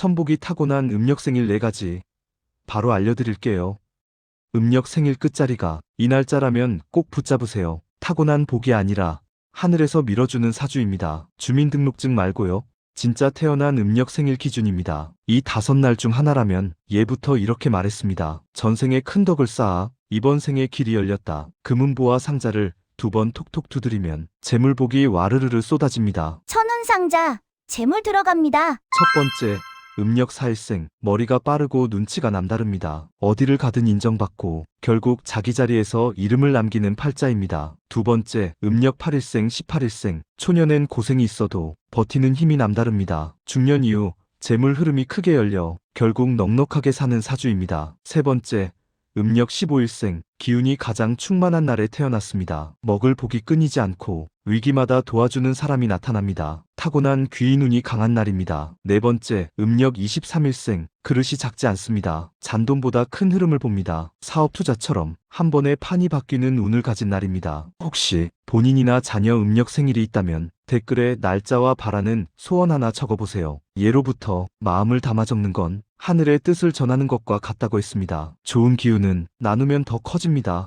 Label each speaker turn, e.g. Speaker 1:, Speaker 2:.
Speaker 1: 천복이 타고난 음력 생일 네 가지. 바로 알려드릴게요. 음력 생일 끝자리가 이 날짜라면 꼭 붙잡으세요. 타고난 복이 아니라 하늘에서 밀어주는 사주입니다. 주민등록증 말고요. 진짜 태어난 음력 생일 기준입니다. 이 다섯 날 중 하나라면 예부터 이렇게 말했습니다. 전생에 큰 덕을 쌓아 이번 생에 길이 열렸다. 금은보와 상자를 두 번 톡톡 두드리면 재물복이 와르르르 쏟아집니다.
Speaker 2: 천운 상자, 재물 들어갑니다.
Speaker 1: 첫 번째, 음력 사일생, 머리가 빠르고 눈치가 남다릅니다. 어디를 가든 인정받고 결국 자기 자리에서 이름을 남기는 팔자입니다. 두 번째, 음력 8일생, 18일생, 초년엔 고생이 있어도 버티는 힘이 남다릅니다. 중년 이후 재물 흐름이 크게 열려 결국 넉넉하게 사는 사주입니다. 세 번째, 음력 15일생, 기운이 가장 충만한 날에 태어났습니다. 먹을 복이 끊이지 않고 위기마다 도와주는 사람이 나타납니다. 타고난 귀인 운이 강한 날입니다. 네 번째, 음력 23일생, 그릇이 작지 않습니다. 잔돈보다 큰 흐름을 봅니다. 사업 투자처럼 한 번에 판이 바뀌는 운을 가진 날입니다. 혹시 본인이나 자녀 음력 생일이 있다면 댓글에 날짜와 바라는 소원 하나 적어보세요. 예로부터 마음을 담아 적는 건 하늘의 뜻을 전하는 것과 같다고 했습니다. 좋은 기운은 나누면 더 커집니다.